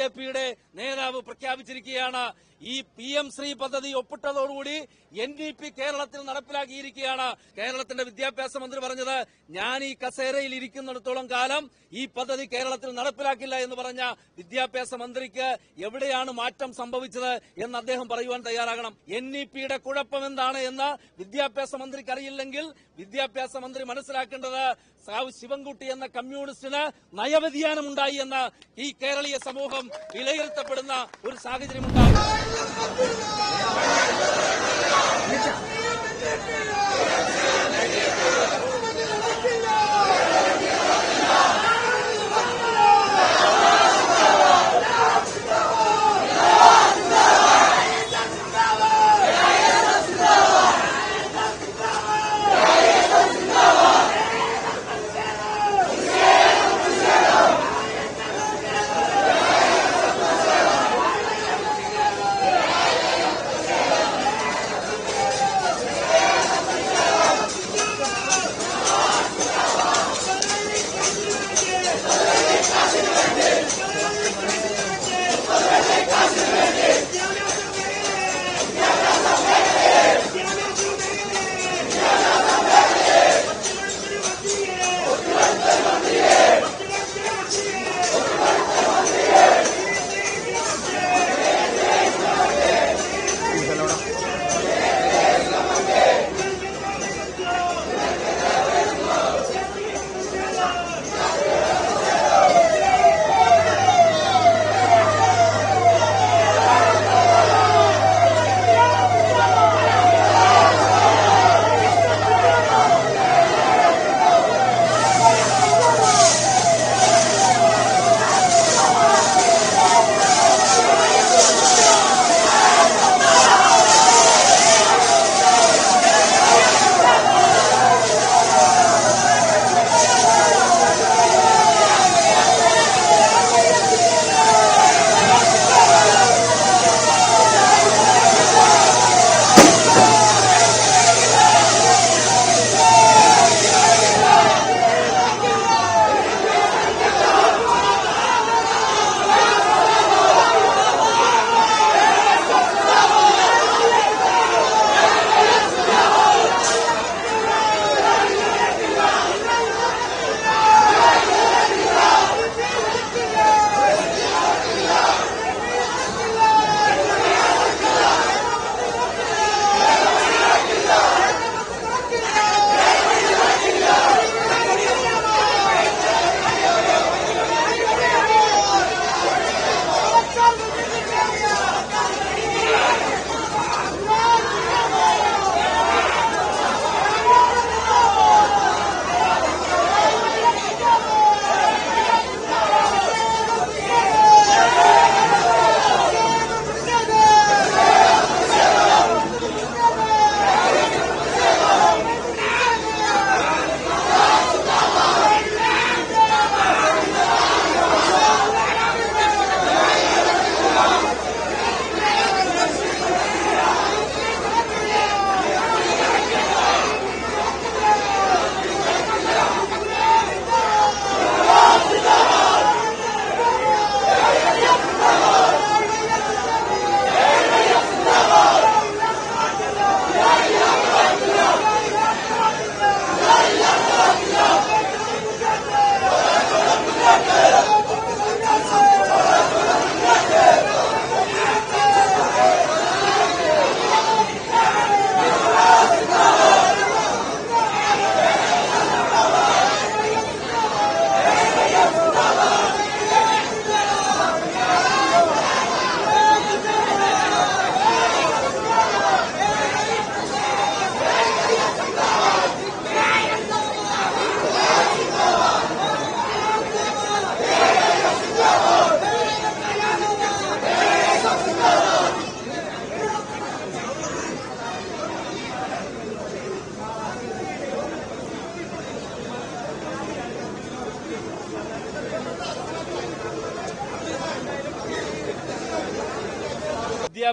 J പിയുടെ നേതാവ് പ്രഖ്യാപിച്ചിരിക്കുകയാണ്. ഈ പി എം ശ്രീ പദ്ധതി ഒപ്പിട്ടതോടുകൂടി എൻ ഡി പി കേരളത്തിൽ നടപ്പിലാക്കിയിരിക്കുകയാണ്. കേരളത്തിന്റെ വിദ്യാഭ്യാസ മന്ത്രി പറഞ്ഞത് ഞാൻ ഈ കസേരയിൽ ഇരിക്കുന്നിടത്തോളം കാലം ഈ പദ്ധതി കേരളത്തിൽ നടപ്പിലാക്കില്ല എന്ന് പറഞ്ഞ വിദ്യാഭ്യാസ മന്ത്രിക്ക് എവിടെയാണ് മാറ്റം സംഭവിച്ചത് എന്ന് അദ്ദേഹം പറയുവാൻ തയ്യാറാകണം. എൻ ഇ പിയുടെ കുഴപ്പം എന്താണ് എന്ന് വിദ്യാഭ്യാസ മന്ത്രിക്ക് അറിയില്ലെങ്കിൽ വിദ്യാഭ്യാസ മന്ത്രി മനസ്സിലാക്കേണ്ടത് സാവ് ശിവൻകുട്ടി എന്ന കമ്മ്യൂണിസ്റ്റിന് നയവ്യതിയാനം ഉണ്ടായി എന്ന് ഈ കേരളീയ സമൂഹം വിലയിരുത്തപ്പെടുന്ന ഒരു സാഹചര്യമുണ്ടാകും. Good job.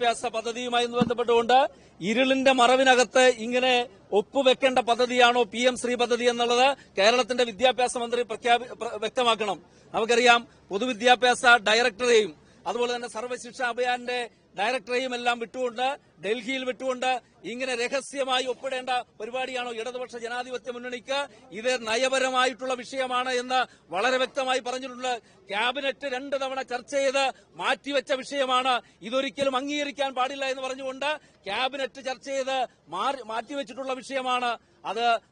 വിദ്യാഭ്യാസ പദ്ധതിയുമായി ബന്ധപ്പെട്ടുകൊണ്ട് ഇരുളിന്റെ മറവിനകത്ത് ഇങ്ങനെ ഒപ്പുവെക്കേണ്ട പദ്ധതിയാണോ പി എം ശ്രീ പദ്ധതി എന്നുള്ളത് കേരളത്തിന്റെ വിദ്യാഭ്യാസ മന്ത്രി വ്യക്തമാക്കണം. നമുക്കറിയാം പൊതുവിദ്യാഭ്യാസ ഡയറക്ടറെയും അതുപോലെ തന്നെ സർവശിക്ഷ അഭിയാന്റെ ഡയറക്ടറെയും എല്ലാം വിട്ടുകൊണ്ട് ഡൽഹിയിൽ വിട്ടുകൊണ്ട് ഇങ്ങനെ രഹസ്യമായി ഒപ്പിടേണ്ട പരിപാടിയാണോ ഇടതുപക്ഷ ജനാധിപത്യ മുന്നണിക്ക്? ഇത് നയപരമായിട്ടുള്ള വിഷയമാണ് എന്ന് വളരെ വ്യക്തമായി പറഞ്ഞിട്ടുണ്ട്. ക്യാബിനറ്റ് രണ്ട് തവണ ചർച്ച ചെയ്ത് മാറ്റിവെച്ച വിഷയമാണ്. ഇതൊരിക്കലും അംഗീകരിക്കാൻ പാടില്ല എന്ന് പറഞ്ഞുകൊണ്ട് ക്യാബിനറ്റ് ചർച്ച ചെയ്ത് മാറി- മാറ്റിവെച്ചിട്ടുള്ള വിഷയമാണ്. അത്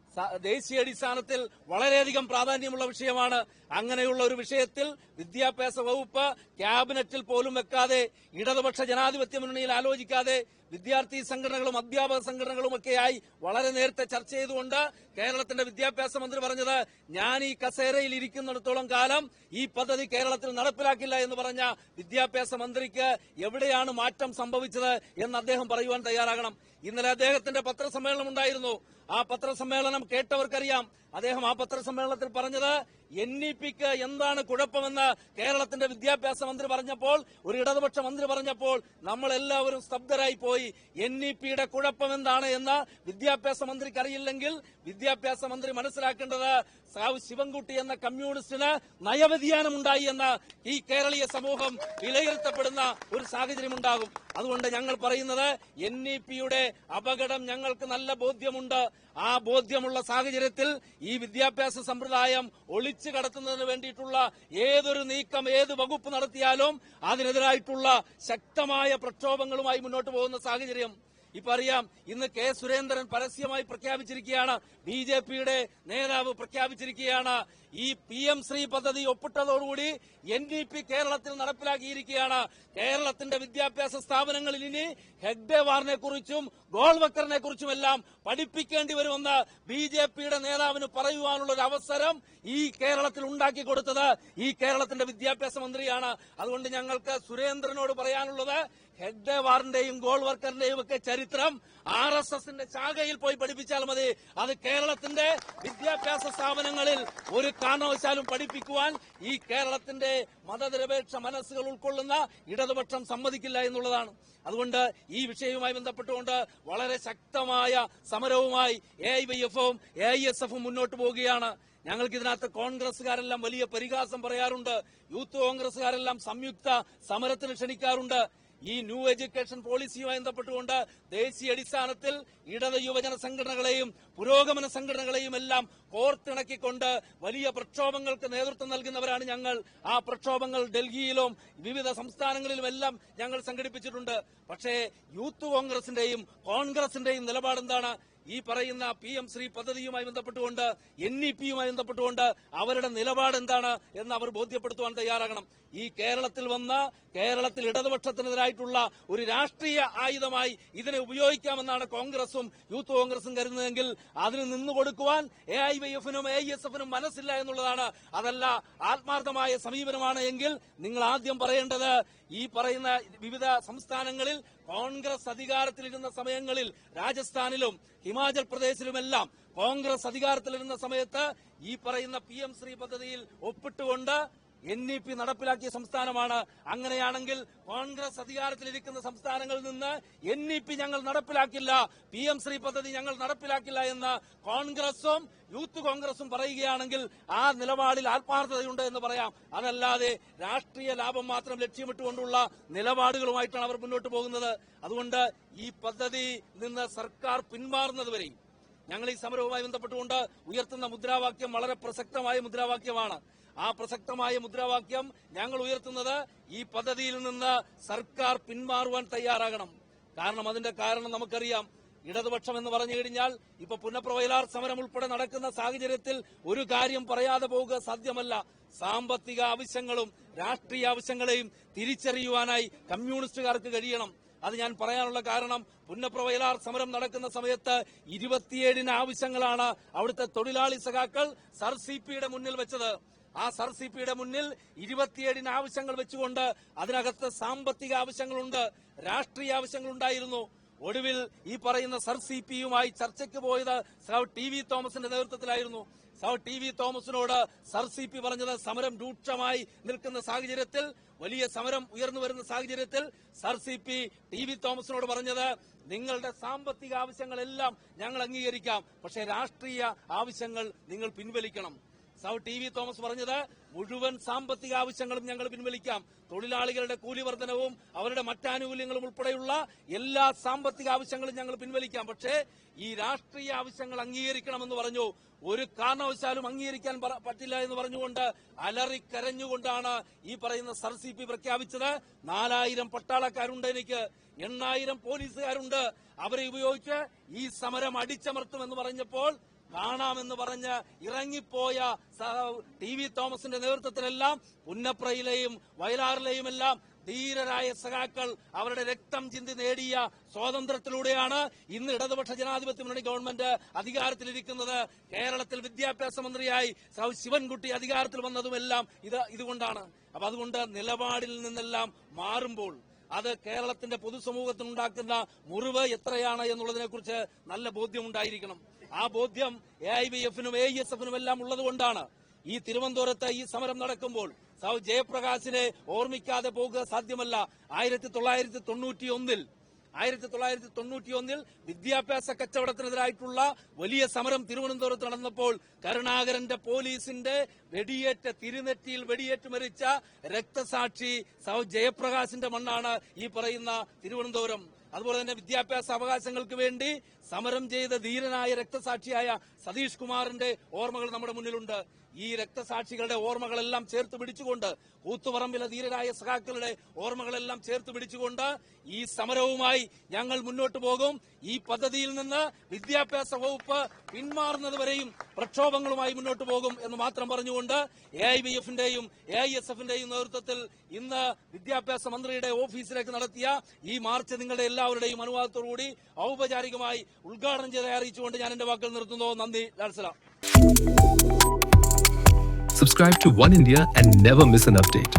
ദേശീയ അടിസ്ഥാനത്തിൽ വളരെയധികം പ്രാധാന്യമുള്ള വിഷയമാണ്. അങ്ങനെയുള്ള ഒരു വിഷയത്തിൽ വിദ്യാഭ്യാസ വകുപ്പ് ക്യാബിനറ്റിൽ പോലും വെക്കാതെ ഇടതുപക്ഷ ജനാധിപത്യ മുന്നണിയിൽ ആലോചിക്കാതെ വിദ്യാർത്ഥി സംഘടനകളും അധ്യാപക സംഘടനകളും ഒക്കെയായി വളരെ നേരത്തെ ചർച്ച ചെയ്തുകൊണ്ട് കേരളത്തിന്റെ വിദ്യാഭ്യാസ മന്ത്രി പറഞ്ഞത് ഞാൻ ഈ കസേരയിൽ ഇരിക്കുന്നിടത്തോളം കാലം ഈ പദ്ധതി കേരളത്തിൽ നടപ്പിലാക്കില്ല എന്ന് പറഞ്ഞ വിദ്യാഭ്യാസ മന്ത്രിക്ക് എവിടെയാണ് മാറ്റം സംഭവിച്ചത് എന്ന് അദ്ദേഹം പറയുവാൻ തയ്യാറാകണം. ഇന്നലെ അദ്ദേഹത്തിന്റെ പത്രസമ്മേളനം ഉണ്ടായിരുന്നു. ആ പത്രസമ്മേളനം കേട്ടവർക്കറിയാം. അദ്ദേഹം ആ പത്രസമ്മേളനത്തിൽ പറഞ്ഞത് എൻ ഇ പിക്ക് എന്താണ് കുഴപ്പമെന്ന് കേരളത്തിന്റെ വിദ്യാഭ്യാസ മന്ത്രി പറഞ്ഞപ്പോൾ ഒരു ഇടതുപക്ഷ മന്ത്രി പറഞ്ഞപ്പോൾ നമ്മൾ എല്ലാവരും സ്തബ്ധരായി പോയി. എൻ ഇ പിയുടെ കുഴപ്പം എന്താണ് എന്ന് വിദ്യാഭ്യാസ മന്ത്രിക്ക് അറിയില്ലെങ്കിൽ വിദ്യാഭ്യാസ മന്ത്രി മനസ്സിലാക്കേണ്ടത് സാവ് ശിവൻകുട്ടി എന്ന കമ്മ്യൂണിസ്റ്റിന് നയവ്യതിയാനം ഉണ്ടായി എന്ന് ഈ കേരളീയ സമൂഹം വിലയിരുത്തപ്പെടുന്ന ഒരു സാഹചര്യം ഉണ്ടാകും. അതുകൊണ്ട് ഞങ്ങൾ പറയുന്നത് എൻ ഇ പിയുടെ അപകടം ഞങ്ങൾക്ക് നല്ല ബോധ്യമുണ്ട്. ആ ബോധ്യമുള്ള സാഹചര്യത്തിൽ ഈ വിദ്യാഭ്യാസ സമ്പ്രദായം ഒളിച്ചു കടത്തുന്നതിന് വേണ്ടിയിട്ടുള്ള ഏതൊരു നീക്കം ഏത് വകുപ്പ് നടത്തിയാലും അതിനെതിരായിട്ടുള്ള ശക്തമായ പ്രക്ഷോഭങ്ങളുമായി മുന്നോട്ട് പോകുന്ന സാഹചര്യം ഇപ്പൊ അറിയാം ഇന്ന് കെ സുരേന്ദ്രൻ പരസ്യമായി പ്രഖ്യാപിച്ചിരിക്കുകയാണ്. ബി ജെ പിയുടെ നേതാവ് പ്രഖ്യാപിച്ചിരിക്കുകയാണ്. ഈ പി എം ശ്രീ പദ്ധതി ഒപ്പിട്ടതോടുകൂടി എൻ ഡി പി കേരളത്തിൽ നടപ്പിലാക്കിയിരിക്കുകയാണ്. കേരളത്തിന്റെ വിദ്യാഭ്യാസ സ്ഥാപനങ്ങളിൽ ഇനി ഹെഗ്ഡേവാറിനെ കുറിച്ചും ഗോൾവക്കറിനെ കുറിച്ചുമെല്ലാം പഠിപ്പിക്കേണ്ടി വരുമെന്ന് ബി ജെ പിയുടെ നേതാവിന് പറയുവാനുള്ള ഒരു അവസരം ഈ കേരളത്തിൽ ഉണ്ടാക്കി കൊടുത്തത് ഈ കേരളത്തിന്റെ വിദ്യാഭ്യാസ മന്ത്രിയാണ്. അതുകൊണ്ട് ഞങ്ങൾക്ക് സുരേന്ദ്രനോട് പറയാനുള്ളത് ഹെഗ്ഡേവാറിന്റെയും ഗോൾവർക്കറിന്റെയും ഒക്കെ ചരിത്രം ആർ എസ് എസിന്റെ ശാഖയിൽ പോയി പഠിപ്പിച്ചാൽ മതി. അത് കേരളത്തിന്റെ വിദ്യാഭ്യാസ സ്ഥാപനങ്ങളിൽ ഒരു കാരണവശാലും പഠിപ്പിക്കുവാൻ ഈ കേരളത്തിന്റെ മതനിരപേക്ഷ മനസ്സുകൾ ഉൾക്കൊള്ളുന്ന ഇടതുപക്ഷം സമ്മതിക്കില്ല എന്നുള്ളതാണ്. അതുകൊണ്ട് ഈ വിഷയവുമായി ബന്ധപ്പെട്ടുകൊണ്ട് വളരെ ശക്തമായ സമരവുമായി എ ഐ വൈ എഫും എ ഐ എസ് എഫും മുന്നോട്ട് പോവുകയാണ്. ഞങ്ങൾക്ക് ഇതിനകത്ത് കോൺഗ്രസുകാരെല്ലാം വലിയ പരിഹാസം പറയാറുണ്ട്. യൂത്ത് കോൺഗ്രസുകാരെല്ലാം സംയുക്ത സമരത്തിന് ക്ഷണിക്കാറുണ്ട്. ഈ ന്യൂ എഡ്യൂക്കേഷൻ പോളിസിയുമായി ബന്ധപ്പെട്ടുകൊണ്ട് ദേശീയ അടിസ്ഥാനത്തിൽ ഇടത് യുവജന സംഘടനകളെയും പുരോഗമന സംഘടനകളെയും എല്ലാം കോർത്തിണക്കിക്കൊണ്ട് വലിയ പ്രക്ഷോഭങ്ങൾക്ക് നേതൃത്വം നൽകുന്നവരാണ് ഞങ്ങൾ. ആ പ്രക്ഷോഭങ്ങൾ ഡൽഹിയിലും വിവിധ സംസ്ഥാനങ്ങളിലുമെല്ലാം ഞങ്ങൾ സംഘടിപ്പിച്ചിട്ടുണ്ട്. പക്ഷേ യൂത്ത് കോൺഗ്രസിന്റെയും കോൺഗ്രസിന്റെയും നിലപാടെന്താണ്? ഈ പറയുന്ന പി എം ശ്രീ പദ്ധതിയുമായി ബന്ധപ്പെട്ടുകൊണ്ട് എൻ ഇ പിയുമായി ബന്ധപ്പെട്ടുകൊണ്ട് അവരുടെ നിലപാട് എന്താണ് എന്ന് അവർ ബോധ്യപ്പെടുത്തുവാൻ തയ്യാറാകണം. ഈ കേരളത്തിൽ വന്ന കേരളത്തിൽ ഇടതുപക്ഷത്തിനെതിരായിട്ടുള്ള ഒരു രാഷ്ട്രീയ ആയുധമായി ഇതിനെ ഉപയോഗിക്കാമെന്നാണ് കോൺഗ്രസും യൂത്ത് കോൺഗ്രസും കരുതുന്നതെങ്കിൽ അതിന് നിന്നു കൊടുക്കുവാൻ എ ഐ വൈ എഫിനും എ ഐ എസ് എഫിനും മനസ്സില്ല എന്നുള്ളതാണ്. അതല്ല ആത്മാർത്ഥമായ സമീപനമാണ് എങ്കിൽ നിങ്ങൾ ആദ്യം പറയേണ്ടത് ഈ പറയുന്ന വിവിധ സംസ്ഥാനങ്ങളിൽ കോൺഗ്രസ് അധികാരത്തിലിരുന്ന സമയങ്ങളിൽ രാജസ്ഥാനിലും ഹിമാചൽ പ്രദേശിലുമെല്ലാം കോൺഗ്രസ് അധികാരത്തിലിരുന്ന സമയത്ത് ഈ പറയുന്ന പി എം ശ്രീ പദ്ധതിയിൽ ഒപ്പിട്ടുകൊണ്ട് എൻ ഇ പി നടപ്പിലാക്കിയ സംസ്ഥാനമാണ്. അങ്ങനെയാണെങ്കിൽ കോൺഗ്രസ് അധികാരത്തിലിരിക്കുന്ന സംസ്ഥാനങ്ങളിൽ നിന്ന് എൻ ഇ പി ഞങ്ങൾ നടപ്പിലാക്കില്ല. പി എം ശ്രീ പദ്ധതി ഞങ്ങൾ നടപ്പിലാക്കില്ല എന്ന് കോൺഗ്രസും യൂത്ത് കോൺഗ്രസും പറയുകയാണെങ്കിൽ ആ നിലപാടിൽ ആത്മാർത്ഥതയുണ്ട് എന്ന് പറയാം. അതല്ലാതെ രാഷ്ട്രീയ ലാഭം മാത്രം ലക്ഷ്യമിട്ടുകൊണ്ടുള്ള നിലപാടുകളുമായിട്ടാണ് അവർ മുന്നോട്ട് പോകുന്നത്. അതുകൊണ്ട് ഈ പദ്ധതി നിന്ന് സർക്കാർ പിന്മാറുന്നതുവരെയും ഞങ്ങൾ ഈ സമരവുമായി ബന്ധപ്പെട്ടുകൊണ്ട് ഉയർത്തുന്ന മുദ്രാവാക്യം വളരെ പ്രസക്തമായ മുദ്രാവാക്യമാണ്. ആ പ്രസക്തമായ മുദ്രാവാക്യം ഞങ്ങൾ ഉയർത്തുന്നത് ഈ പദ്ധതിയിൽ നിന്ന് സർക്കാർ പിന്മാറുവാൻ തയ്യാറാകണം. കാരണം അതിന്റെ കാരണം നമുക്കറിയാം. ഇടതുപക്ഷം എന്ന് പറഞ്ഞു കഴിഞ്ഞാൽ ഇപ്പൊ പുനഃപ്രവയലാർ സമരം ഉൾപ്പെടെ നടക്കുന്ന സാഹചര്യത്തിൽ ഒരു കാര്യം പറയാതെ പോവുക സാധ്യമല്ല. സാമ്പത്തിക ആവശ്യങ്ങളും രാഷ്ട്രീയ ആവശ്യങ്ങളെയും തിരിച്ചറിയുവാനായി കമ്മ്യൂണിസ്റ്റുകാർക്ക് കഴിയണം. അത് ഞാൻ പറയാനുള്ള കാരണം പുന്നപ്രവയലാർ സമരം നടക്കുന്ന സമയത്ത് ഇരുപത്തിയേഴിന് ആവശ്യങ്ങളാണ് അവിടുത്തെ തൊഴിലാളി സഖാക്കൾ സർ സി പിയുടെ മുന്നിൽ വെച്ചത്. ആ സർ സി പിയുടെ മുന്നിൽ ഇരുപത്തിയേഴിന് ആവശ്യങ്ങൾ വെച്ചുകൊണ്ട് അതിനകത്ത് സാമ്പത്തിക ആവശ്യങ്ങളുണ്ട് രാഷ്ട്രീയ ആവശ്യങ്ങളുണ്ടായിരുന്നു. ഒടുവിൽ ഈ പറയുന്ന സർ സി പിയുമായി ചർച്ചയ്ക്ക് പോയത് ടി വി തോമസിന്റെ നേതൃത്വത്തിലായിരുന്നു. ടി വി തോമസിനോട് സർ സി പി പറഞ്ഞത് സമരം രൂക്ഷമായി നിൽക്കുന്ന സാഹചര്യത്തിൽ വലിയ സമരം ഉയർന്നു വരുന്ന സാഹചര്യത്തിൽ sir C P T V തോമസിനോട് പറഞ്ഞത് നിങ്ങളുടെ സാമ്പത്തിക ആവശ്യങ്ങളെല്ലാം ഞങ്ങൾ അംഗീകരിക്കാം പക്ഷേ രാഷ്ട്രീയ ആവശ്യങ്ങൾ നിങ്ങൾ പിൻവലിക്കണം. സൗ ടി വി തോമസ് പറഞ്ഞത് മുഴുവൻ സാമ്പത്തിക ആവശ്യങ്ങളും ഞങ്ങൾ പിൻവലിക്കാം. തൊഴിലാളികളുടെ കൂലി വർധനവും അവരുടെ മറ്റാനുകൂല്യങ്ങളും ഉൾപ്പെടെയുള്ള എല്ലാ സാമ്പത്തിക ആവശ്യങ്ങളും ഞങ്ങൾ പിൻവലിക്കാം. പക്ഷേ ഈ രാഷ്ട്രീയ ആവശ്യങ്ങൾ അംഗീകരിക്കണമെന്ന് പറഞ്ഞു. ഒരു കാരണവശാലും അംഗീകരിക്കാൻ പറ്റില്ല എന്ന് പറഞ്ഞുകൊണ്ട് അലറിക്കരഞ്ഞുകൊണ്ടാണ് ഈ പറയുന്ന സർ സി പി പ്രഖ്യാപിച്ചത്. നാലായിരം പട്ടാളക്കാരുണ്ട് എനിക്ക്. എണ്ണായിരം പോലീസുകാരുണ്ട്. അവരെ ഉപയോഗിച്ച് ഈ സമരം അടിച്ചമർത്തുമെന്ന് പറഞ്ഞപ്പോൾ കാണാമെന്ന് പറഞ്ഞ് ഇറങ്ങിപ്പോയ ടി വി തോമസിന്റെ നേതൃത്വത്തിലെല്ലാം പുന്നപ്രയിലെയും വയലാറിലെയും എല്ലാം ധീരരായ സഖാക്കൾ അവരുടെ രക്തം ചിന്തി നേടിയ സ്വാതന്ത്ര്യത്തിലൂടെയാണ് ഇന്ന് ഇടതുപക്ഷ ജനാധിപത്യ മുന്നണി ഗവൺമെന്റ് അധികാരത്തിലിരിക്കുന്നത്. കേരളത്തിൽ വിദ്യാഭ്യാസ മന്ത്രിയായി ശിവൻകുട്ടി അധികാരത്തിൽ വന്നതുമെല്ലാം ഇത് ഇതുകൊണ്ടാണ്. അപ്പൊ അതുകൊണ്ട് നിലപാടിൽ നിന്നെല്ലാം മാറുമ്പോൾ അത് കേരളത്തിന്റെ പൊതുസമൂഹത്തിനുണ്ടാക്കുന്ന മുറിവ് എത്രയാണ് എന്നുള്ളതിനെ കുറിച്ച് നല്ല ബോധ്യമുണ്ടായിരിക്കണം ആ ബോധ്യം എ ഐ ബി എഫിനും എ എസ് എഫിനും എല്ലാം ഉള്ളതുകൊണ്ടാണ് ഈ തിരുവനന്തപുരത്ത് ഈ സമരം നടക്കുമ്പോൾ സൗ ജയപ്രകാശിനെ ഓർമ്മിക്കാതെ പോകുക സാധ്യമല്ല. ആയിരത്തി തൊള്ളായിരത്തി തൊണ്ണൂറ്റി ഒന്നിൽ ആയിരത്തി തൊള്ളായിരത്തി തൊണ്ണൂറ്റി ഒന്നിൽ വിദ്യാഭ്യാസ കച്ചവടത്തിനെതിരായിട്ടുള്ള വലിയ സമരം തിരുവനന്തപുരത്ത് നടന്നപ്പോൾ കരുണാകരന്റെ പോലീസിന്റെ വെടിയേറ്റ തിരുനെറ്റിയിൽ വെടിയേറ്റ് മരിച്ച രക്തസാക്ഷി സൗ ജയപ്രകാശിന്റെ മണ്ണാണ് ഈ പറയുന്ന തിരുവനന്തപുരം. അതുപോലെ തന്നെ വിദ്യാഭ്യാസ അവകാശങ്ങൾക്ക് വേണ്ടി സമരം ചെയ്ത ധീരനായ രക്തസാക്ഷിയായ സതീഷ് കുമാറിന്റെ ഓർമ്മകൾ നമ്മുടെ മുന്നിലുണ്ട്. ഈ രക്തസാക്ഷികളുടെ ഓർമ്മകളെല്ലാം ചേർത്ത് പിടിച്ചുകൊണ്ട് കൂത്തുപറമ്പിലെ ധീരരായ സഖാക്കളുടെ ഓർമ്മകളെല്ലാം ചേർത്ത് പിടിച്ചുകൊണ്ട് ഈ സമരവുമായി ഞങ്ങൾ മുന്നോട്ട് പോകും. ഈ പദ്ധതിയിൽ നിന്ന് വിദ്യാഭ്യാസ വകുപ്പ് പിന്മാറുന്നത് വരെയും പ്രക്ഷോഭങ്ങളുമായി മുന്നോട്ട് പോകും എന്ന് മാത്രം പറഞ്ഞുകൊണ്ട് എ ഐ ബി എഫിന്റെയും എ ഐ എസ് എഫിന്റെയും നേതൃത്വത്തിൽ ഇന്ന് വിദ്യാഭ്യാസ മന്ത്രിയുടെ ഓഫീസിലേക്ക് നടത്തിയ ഈ മാർച്ച് നിങ്ങളുടെ എല്ലാവരുടെയും അനുവാദത്തോടുകൂടി ഔപചാരികമായി ഉദ്ഘാടനം ചെയ്ത് അറിയിച്ചുകൊണ്ട് ഞാൻ എന്റെ വാക്കുകൾ നിർത്തുന്നു. നന്ദി. ലാൽസല Subscribe to One India and never miss an update.